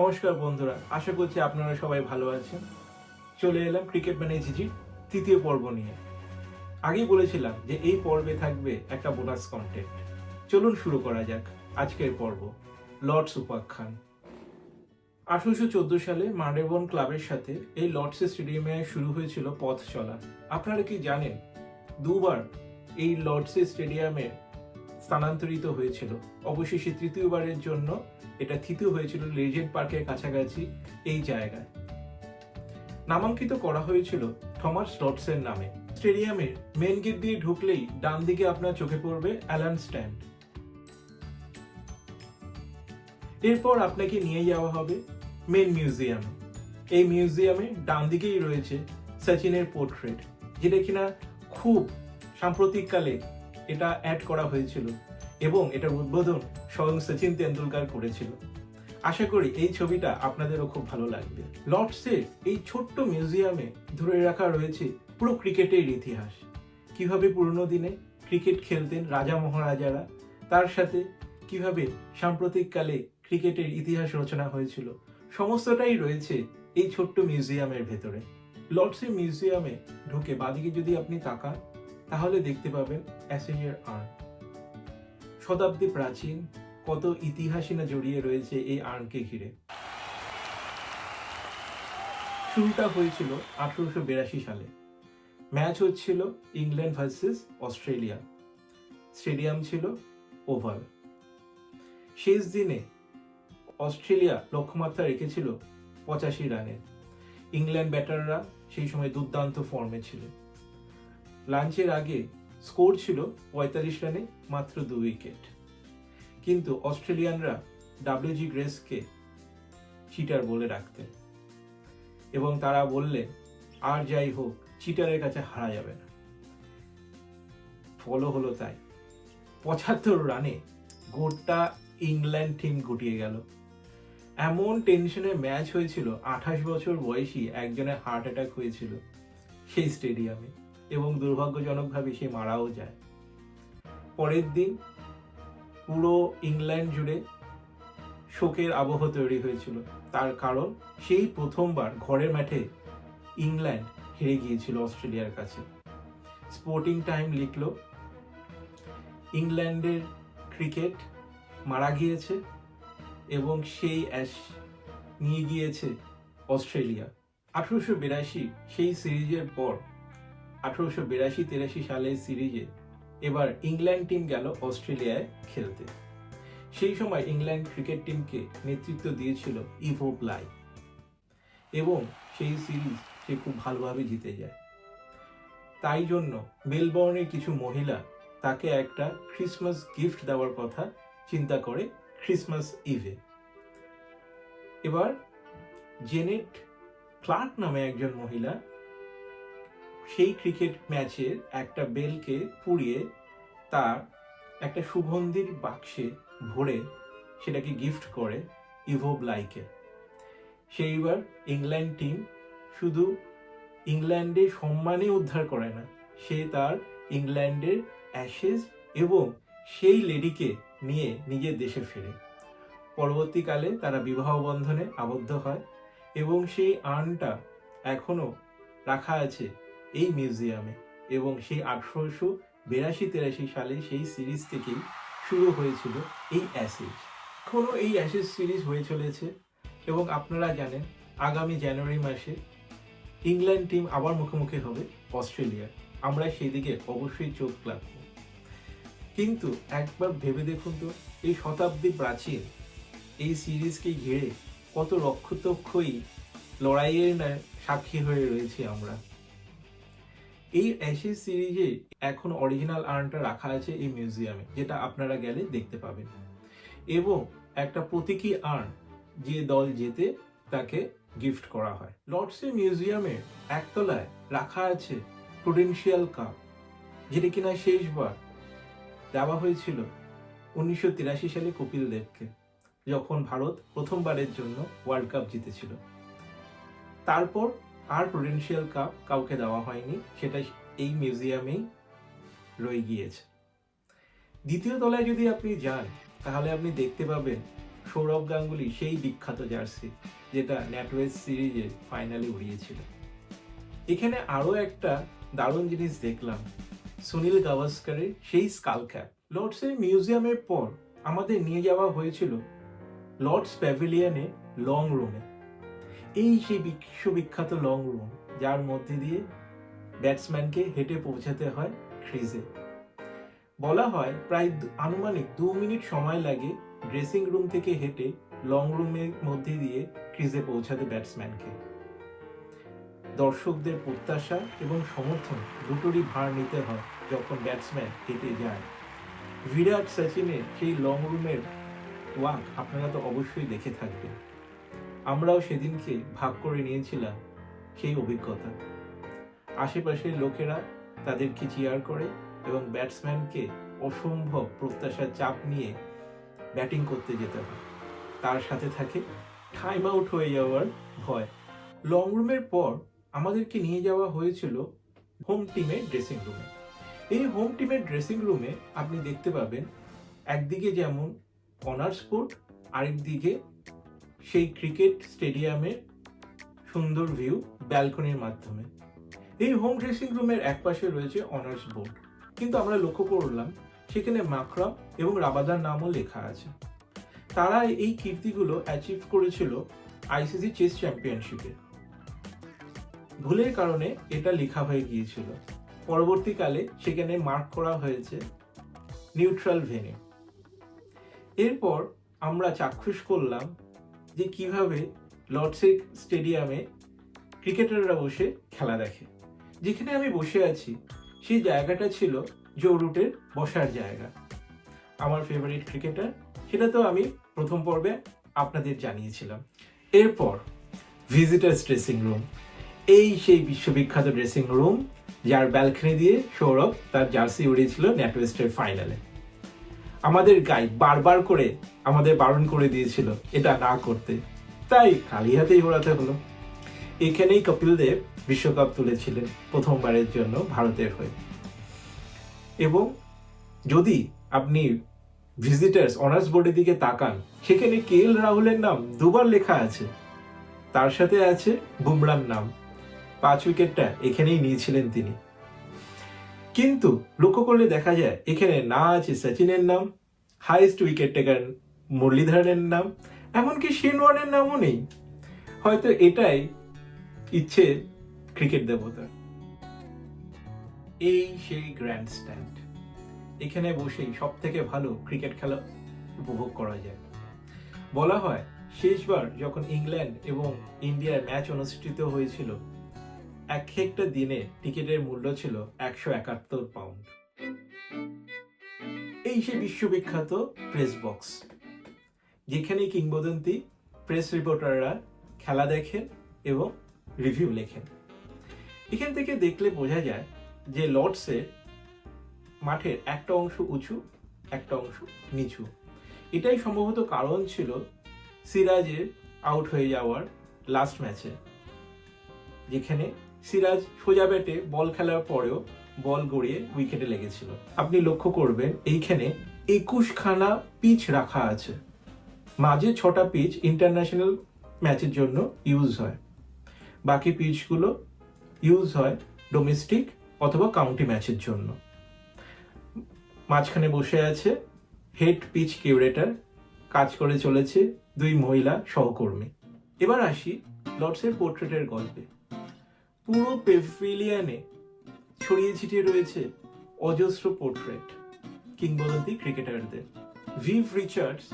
নমস্কার বন্ধুরা, আশা করছি আপনারা সবাই ভালো আছেন। চলে এলাম ক্রিকেট ম্যানেজিজির তৃতীয় পর্ব নিয়ে। আগেই বলেছিলাম যে এই পর্বে থাকবে একটা বোনাস কন্টেন্ট চলুন শুরু করা যাক আজকের পর্ব। লর্ডস উপাখ্যান আঠারোশো চোদ্দ সালে মান্ডেবন ক্লাবের সাথে এই লর্ডসের স্টেডিয়ামে শুরু হয়েছিল পথ চলা। আপনারা কি জানেন, দুবার এই লর্ডসের স্টেডিয়ামে স্থানান্তরিত হয়েছিল। অবশেষে তৃতীয়বারের জন্য এটা থিতু হয়েছিল লেজেন্ড পার্কের কাছাকাছি এই জায়গায়। নামাঙ্কিত করা হয়েছিল থমাস লর্ডসের নামে। স্টেডিয়ামের মেন গেট দিয়ে ঢুকলেই ডান দিকে আপনার চোখে পড়বে অ্যালান স্ট্যান্ড। এরপর আপনাকে নিয়ে যাওয়া হবে মেন মিউজিয়ামে। এই মিউজিয়ামে ডান দিকেই রয়েছে সচিনের পোর্ট্রেট, যেটা কিনা খুব সাম্প্রতিককালে এটা অ্যাড করা হয়েছিল এবং এটার উদ্বোধন স্বয়ং সচিন তেন্ডুলকার করেছিল। আশা করি এই ছবিটা আপনাদেরও খুব ভালো লাগবে। লর্ডসের এই ছোট্ট মিউজিয়ামে ধরে রাখা রয়েছে পুরো ক্রিকেটের ইতিহাস। কীভাবে পুরনো দিনে ক্রিকেট খেলতেন রাজা মহারাজারা, তার সাথে কীভাবে সাম্প্রতিককালে ক্রিকেটের ইতিহাস রচনা হয়েছিল, সমস্তটাই রয়েছে এই ছোট্ট মিউজিয়ামের ভেতরে। লর্ডসের মিউজিয়ামে ঢুকে বাদিকে যদি আপনি তাকান তাহলে দেখতে পাবেন অ্যাসেজের আর্ন। শতাব্দী প্রাচীন, কত ইতিহাসই না জড়িয়ে রয়েছে এই আর্নকে ঘিরে। শুরুটা হয়েছিল আঠারোশো বিরাশি সালে। ম্যাচ হচ্ছিল ইংল্যান্ড ভার্সেস অস্ট্রেলিয়া। স্টেডিয়াম ছিল ওভাল। শেষ দিনে অস্ট্রেলিয়া লক্ষ্যমাত্রা রেখেছিল পঁচাশি রানের। ইংল্যান্ড ব্যাটাররা সেই সময় দুর্দান্ত ফর্মে ছিল লাঞ্চের আগে স্কোর ছিল পঁয়তাল্লিশ রানে মাত্র দু উইকেট। কিন্তু অস্ট্রেলিয়ানরা ডাব্লিউজি গ্রেসকে চিটার বলে রাখতেন। এবং তারা বললেন আর যাই হোক চিটারের কাছে হারা যাবে না। ফলো হলো তাই। পঁচাত্তর রানে গোটা ইংল্যান্ড টিম গুটিয়ে গেল। এমন টেনশনে ম্যাচ হয়েছিল আঠাশ বছর বয়সী একজনের হার্ট অ্যাটাক হয়েছিল সেই স্টেডিয়ামে। এবং দুর্ভাগ্যজনকভাবে সে মারাও যায়। পরের দিন পুরো ইংল্যান্ড জুড়ে শোকের আবহ তৈরি হয়েছিল। তার কারণ সেই প্রথমবার ঘরের মাঠে ইংল্যান্ড হেরে গিয়েছিল অস্ট্রেলিয়ার কাছে। স্পোর্টিং টাইম লিখল, ইংল্যান্ডের ক্রিকেট মারা গিয়েছে এবং সেই অ্যাশ নিয়ে গিয়েছে অস্ট্রেলিয়া। আঠারোশো বিরাশি, সেই সিরিজের পর আঠারোশো বিরাশি, তিরাশি সালের সিরিজে এবার ইংল্যান্ড টিম গেল অস্ট্রেলিয়ায় খেলতে। সেই সময় ইংল্যান্ড ক্রিকেট টিমকে নেতৃত্ব দিয়েছিল ইভো প্লাই এবং সেই সিরিজ সে খুব ভালোভাবে জিতে যায়। তাই জন্য মেলবর্নের কিছু মহিলা তাকে একটা ক্রিসমাস গিফট দেওয়ার কথা চিন্তা করে ক্রিসমাস ইভে। এবার জেনেট ক্লার্ক নামে একজন মহিলা সেই ক্রিকেট ম্যাচের একটা বেলকে পুড়িয়ে তার একটা সুগন্ধির বাক্সে ভরে সেটাকে গিফট করে ইভো ব্লাইকে। সেইবার ইংল্যান্ড টিম শুধু ইংল্যান্ডের সম্মানে উদ্ধার করে না, সে তার ইংল্যান্ডের অ্যাশেজ এবং সেই লেডিকে নিয়ে নিজের দেশে ফেরে। পরবর্তীকালে তারা বিবাহ বন্ধনে আবদ্ধ হয় এবং সেই আর্নটা এখনও রাখা আছে এই মিউজিয়ামে। এবং সেই আঠারোশো বিরাশি তেরাশি সালে সেই সিরিজ থেকেই শুরু হয়েছিল এই অ্যাসেজ এখনও এই অ্যাসেজ সিরিজ হয়ে চলেছে এবং আপনারা জানেন, আগামী জানুয়ারি মাসে ইংল্যান্ড টিম আবার মুখোমুখি হবে অস্ট্রেলিয়ার। আমরা সেই দিকে অবশ্যই চোখ রাখব। কিন্তু একবার ভেবে দেখুন তো, এই শতাব্দী প্রাচীন এই সিরিজকে ঘিরে কত রক্ষতক্ষই লড়াইয়ের সাক্ষী হয়ে রয়েছি আমরা। এই অ্যাশেজ সিরিজে এখন অরিজিনাল আর্নটা রাখা আছে এই মিউজিয়ামে, যেটা আপনারা গেলে দেখতে পাবেন। এবং একটা প্রতীকী আর্ন যে দল জেতে তাকে গিফট করা হয়। লর্ডসে মিউজিয়ামে একতলায় রাখা আছে প্রুডেন্সিয়াল কাপ যেটা কিনা শেষবার দেওয়া হয়েছিল উনিশশো তিরাশি সালে কপিল দেবকে, যখন ভারত প্রথমবারের জন্য ওয়ার্ল্ড কাপ জিতেছিল। তারপর আর প্রুডেন্সিয়াল কাপ কাউকে দেওয়া হয়নি, সেটা এই মিউজিয়ামেই রয়ে গিয়েছে। দ্বিতীয় তলায় যদি আপনি যান, তাহলে আপনি দেখতে পাবেন সৌরভ গাঙ্গুলি সেই বিখ্যাত জার্সি যেটা ন্যাটওয়েস্ট সিরিজে ফাইনালে উড়িয়েছিল। এখানে আরও একটা দারুণ জিনিস দেখলাম, সুনীল গাভাস্কারের সেই স্কাল ক্যাপ লর্ডসের মিউজিয়ামের পর আমাদের নিয়ে যাওয়া হয়েছিল লর্ডস প্যাভিলিয়নে লং রুমে এই সেই বিশ্ববিখ্যাত লং রুম যার মধ্যে দিয়ে ব্যাটসম্যানকে হেঁটে পৌঁছাতে হয় ক্রিজে বলা হয় প্রায় আনুমানিক দু মিনিট সময় লাগে ড্রেসিং রুম থেকে হেঁটে লং রুমের মধ্যে দিয়ে ক্রিজে পৌঁছাতে ব্যাটসম্যানকে দর্শকদের প্রত্যাশা এবং সমর্থন দুটোরই ভার নিতে হয় যখন ব্যাটসম্যান হেঁটে যায়। বিরাট সচিনের সেই লং রুমের ওয়াক আপনারা তো অবশ্যই দেখে থাকবেন। আমরাও সেদিনকে ভাগ করে নিয়েছিলাম সেই অভিজ্ঞতা। আশেপাশের লোকেরা তাদেরকে চিয়ার করে এবং ব্যাটসম্যানকে অসম্ভব প্রত্যাশার চাপ নিয়ে ব্যাটিং করতে যেতে হয়। তার সাথে থাকে টাইম আউট হয়ে যাওয়ার ভয়। লং রুমের পর আমাদেরকে নিয়ে যাওয়া হয়েছিল হোম টিমের ড্রেসিং রুমে এই হোম টিমের ড্রেসিং রুমে আপনি দেখতে পাবেন একদিকে যেমন অনার্স বোর্ড আরেকদিকে সেই ক্রিকেট স্টেডিয়ামের সুন্দর ভিউ ব্যালকনির মাধ্যমে। এই হোম ড্রেসিং রুমের একপাশে রয়েছে অনার্স বোর্ড কিন্তু আমরা লক্ষ্য করলাম, সেখানে মাকড়া এবং রাবাদার নামও লেখা আছে। তারা এই কীর্তিগুলো অ্যাচিভ করেছিল আইসিসি চেস চ্যাম্পিয়নশিপে ভুলের কারণে এটা লেখা হয়ে গিয়েছিল। পরবর্তীকালে সেখানে মার্ক করা হয়েছে নিউট্রাল ভেনে এরপর আমরা চাক্ষুষ করলাম যে কীভাবে লর্ডসের স্টেডিয়ামে ক্রিকেটাররা বসে খেলা দেখে। যেখানে আমি বসে আছি, সেই জায়গাটা ছিল জো রুটের বসার জায়গা। আমার ফেভারিট ক্রিকেটার সেটা তো আমি প্রথম পর্বে আপনাদের জানিয়েছিলাম। এরপর ভিজিটার্স ড্রেসিং রুম এই সেই বিশ্ববিখ্যাত ড্রেসিং রুম যার ব্যালকনি দিয়ে সৌরভ তার জার্সি উড়িয়েছিল ন্যাটওয়েস্টের ফাইনালে আমাদের গাইড বারবার করে আমাদের বারণ করে দিয়েছিল, এটা না করতে। তাই খালি হাতেই ঘোরাতে হলো। এখানেই কপিল দেব বিশ্বকাপ তুলেছিলেন প্রথমবারের জন্য ভারতের হয়ে। এবং যদি আপনি ভিজিটার্স অনার্স বোর্ডের দিকে তাকান, সেখানে কে এল রাহুলের নাম দুবার লেখা আছে। তার সাথে আছে বুমরার নাম। পাঁচ উইকেটটা এখানেই নিয়েছিলেন তিনি। কিন্তু লক্ষ্য করলে দেখা যায়, এখানে না আছে সচিনের নাম হাইয়েস্ট উইকেট টেকার মুরলীধরনের নাম, এমনকি শেনওয়ানের নামও নেই। হয়তো এটাই ইচ্ছে ক্রিকেট দেবতার। এই সেই গ্র্যান্ড স্ট্যান্ড এখানে বসেই সব থেকে ভালো ক্রিকেট খেলা উপভোগ করা যায়। বলা হয়, শেষবার যখন ইংল্যান্ড এবং ইন্ডিয়ার ম্যাচ অনুষ্ঠিত হয়েছিল এক একটা দিনে টিকিটের মূল্য ছিল একশো একাত্তর পাউন্ড। এই সে বিশ্ববিখ্যাত প্রেস বক্স। যেখানে কিংবদন্তি, প্রেস রিপোর্টাররা খেলা দেখেন এবং রিভিউ লেখেন। এখান থেকে দেখলে বোঝা যায় যে লর্ডসের মাঠের একটা অংশ উঁচু, একটা অংশ নিচু। এটাই সম্ভবত কারণ ছিল সিরাজের আউট হয়ে যাওয়ার লাস্ট ম্যাচে, যেখানে সিরাজ সোজা ব্যাটে বল খেলার পরেও বল গড়িয়ে উইকেটে লেগেছিল। আপনি লক্ষ্য করবেন, এইখানে একুশখানা পিচ রাখা আছে। মাঝে ছটা পিচ ইন্টারন্যাশনাল ম্যাচের জন্য ইউজ হয়। বাকি পিচগুলো ইউজ হয় ডোমেস্টিক অথবা কাউন্টি ম্যাচের জন্য। মাঝখানে বসে আছে হেড পিচ কিউরেটার কাজ করে চলেছে দুই মহিলা সহকর্মী। এবার আসি লর্ডসের পোর্ট্রেটের গল্পে। পুরো পেভিলিয়নে ছড়িয়ে ছিটিয়ে রয়েছে অজস্র পোর্ট্রেট কিংবদন্তি ক্রিকেটারদের ভিভ রিচার্ডস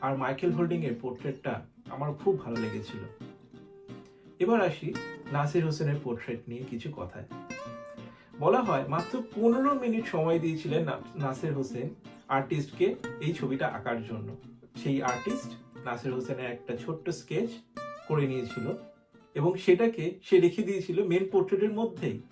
আর মাইকেল হোল্ডিং এর পোর্ট্রেটটা আমার খুব ভালো লেগেছিল। এবার আসি নাসির হোসেনের পোর্ট্রেট নিয়ে কিছু কথায়। বলা হয় মাত্র পনেরো মিনিট সময় দিয়েছিলেন নাসির হোসেন আর্টিস্টকে এই ছবিটা আঁকার জন্য। সেই আর্টিস্ট নাসির হোসেনের একটা ছোট্ট স্কেচ করে নিয়েছিল। এবং সেটাকে সে রেখে দিয়েছিল মেন পোর্ট্রেটের মধ্যেই।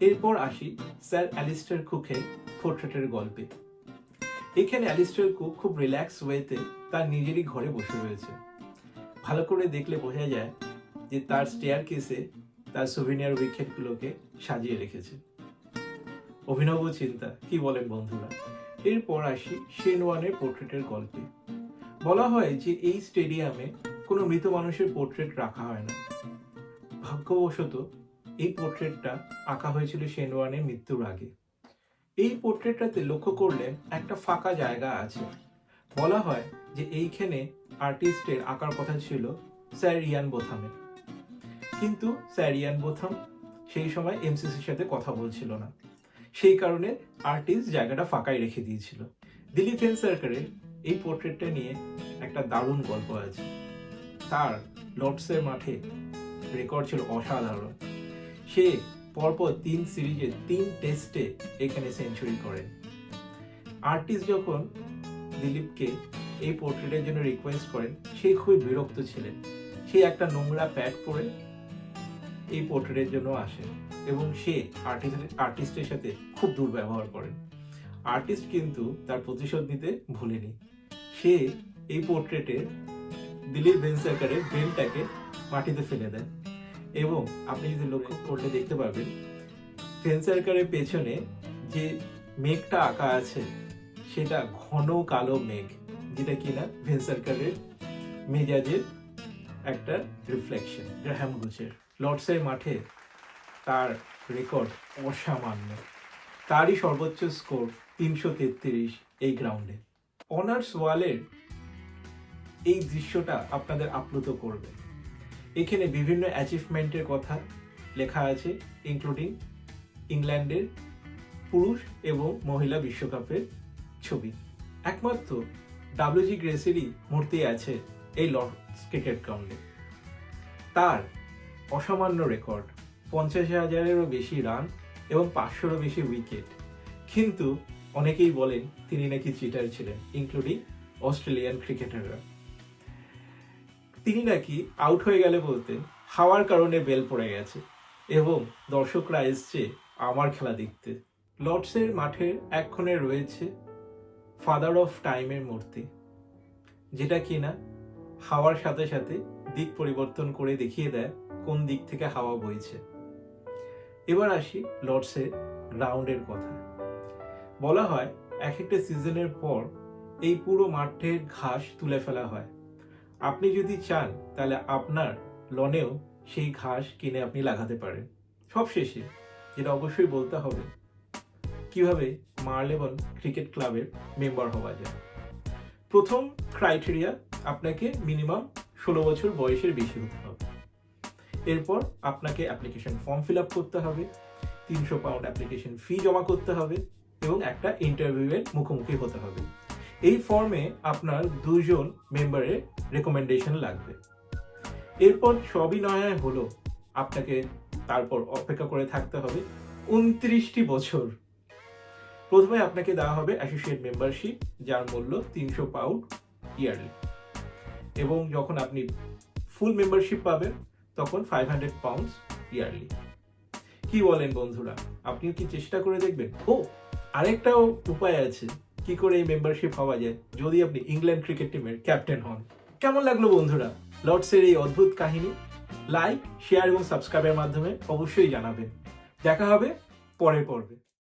এরপর আসি স্যার অ্যালিস্টার কুকের পোর্ট্রেটের গল্পে। এখানে অ্যালিস্টার কুক খুব রিল্যাক্স ওয়েতে তার নিজেরই ঘরে বসে রয়েছে। ভালো করে দেখলে বোঝা যায় যে তার স্টেয়ার কেসে তার সুভিনিয়ার উইকেটগুলোকে সাজিয়ে রেখেছে। অভিনব চিন্তা, কি বলেন বন্ধুরা? এরপর আসি শেনওয়ানের পোর্ট্রেটের গল্পে। বলা হয় যে এই স্টেডিয়ামে কোনো মৃত মানুষের পোর্ট্রেট রাখা হয় না। ভাগ্যবশত এই পোর্ট্রেটটা আঁকা হয়েছিল শেনওয়ানের মৃত্যুর আগে। এই পোর্ট্রেটটাতে লক্ষ্য করলে একটা ফাঁকা জায়গা আছে। বলা হয় যে এইখানে আর্টিস্টের আঁকার কথা ছিল স্যার ইয়ান বোথামের। কিন্তু স্যার ইয়ান বোথাম সেই সময় এমসিসির সাথে কথা বলছিল না। সেই কারণে আর্টিস্ট জায়গাটা ফাঁকাই রেখে দিয়েছিল। দিলীপ ফেন সরকারের এই পোর্ট্রেটটা নিয়ে একটা দারুণ গল্প আছে। তার লর্ডসের মাঠে রেকর্ড ছিল অসাধারণ। সে পরপর তিন সিরিজে তিন টেস্টে এখানে সেঞ্চুরি করেন আর্টিস্ট যখন দিলীপকে এই পোর্ট্রেটের জন্য রিকোয়েস্ট করেন, সে খুবই বিরক্ত ছিলেন। সে একটা নোংরা প্যাড পরে এই পোর্ট্রেটের জন্য আসে এবং সে আর্টিস্ট আর্টিস্টের সাথে খুব দুর্ব্যবহার করেন। আর্টিস্ট কিন্তু তার প্রতিশোধ নিতে ভুলেনি। সে এই পোর্ট্রেটে দিলীপ ভেনসারকারের ব্রেনটাকে মাটিতে ফেলে দেয় এবং আপনি যদি লক্ষ্য করলে দেখতে পাবেন ভেনসারকারের পেছনে যে মেঘটা আঁকা আছে, সেটা ঘন কালো মেঘ, যেটা কিনা ভেনসারকারের মেজাজের একটা রিফ্লেকশন গ্রাহাম গুচের লর্ডসের মাঠে তার রেকর্ড অসামান্য। তারই সর্বোচ্চ স্কোর তিনশো তেত্রিশ এই গ্রাউন্ডে অনার্স ওয়ালের এই দৃশ্যটা আপনাদের আপ্লুত করবে। এখানে বিভিন্ন অ্যাচিভমেন্টের কথা লেখা আছে ইনক্লুডিং ইংল্যান্ডের পুরুষ এবং মহিলা বিশ্বকাপের ছবি। একমাত্র ডাব্লিউজি গ্রেসেরই মূর্তি আছে এই লর্ডস ক্রিকেট গ্রাউন্ডে তার অসামান্য রেকর্ড পঞ্চাশ হাজারেরও বেশি রান এবং পাঁচশোরও বেশি উইকেট কিন্তু অনেকেই বলেন তিনি নাকি চিটার ছিলেন ইনক্লুডিং অস্ট্রেলিয়ান ক্রিকেটাররা তিনি নাকি আউট হয়ে গেলে বলতে হাওয়ার কারণে বেল পড়ে গেছে এবং দর্শকরা এসছে আমার খেলা দেখতে। লর্ডসের মাঠের এক কোণে রয়েছে ফাদার অফ টাইমের মূর্তি, যেটা কিনা হাওয়ার সাথে সাথে দিক পরিবর্তন করে দেখিয়ে দেয় কোন দিক থেকে হাওয়া বইছে। এবার আসি লর্ডসের গ্রাউন্ডের কথা। বলা হয় এক একটা সিজনের পর এই পুরো মাঠের ঘাস তুলে ফেলা হয়। আপনি যদি চান, তাহলে আপনার লনেও সেই ঘাস কিনে আপনি লাগাতে পারেন। সবশেষে যেটা অবশ্যই বলতে হবে, কীভাবে মারলেবন ক্রিকেট ক্লাবের মেম্বার হওয়া যায়। প্রথম ক্রাইটেরিয়া আপনাকে মিনিমাম ষোলো বছর বয়সের বেশি হতে হবে। এরপর আপনাকে অ্যাপ্লিকেশন ফর্ম ফিল আপ করতে হবে, তিনশো পাউন্ড অ্যাপ্লিকেশন ফি জমা করতে হবে এবং একটা ইন্টারভিউয়ের মুখোমুখি হতে হবে। এই ফর্মে আপনার দুজন মেম্বারের রেকমেন্ডেশন লাগবে। এরপর সবই নয় হলো আপনাকে তারপর অপেক্ষা করে থাকতে হবে উনত্রিশটি বছর। প্রথমে আপনাকে দেওয়া হবে অ্যাসোসিয়েট মেম্বারশিপ যার মূল্য তিনশো পাউন্ড ইয়ারলি এবং যখন আপনি ফুল মেম্বারশিপ পাবেন, তখন ফাইভ হান্ড্রেড পাউন্ডস ইয়ারলি কি বলেন বন্ধুরা? আপনিও কি চেষ্টা করে দেখবেন? ও, আরেকটাও উপায় আছে। কি করে এই মেম্বারশিপ হওয়া যায় যদি আপনি ইংল্যান্ড ক্রিকেট টিমের ক্যাপ্টেন হন? কেমন লাগল বন্ধুরা? লর্ডসের এই অদ্ভুত কাহিনী? লাইক শেয়ার এবং সাবস্ক্রাইবের মাধ্যমে অবশ্যই জানাবেন। দেখা হবে পরের পর্বে।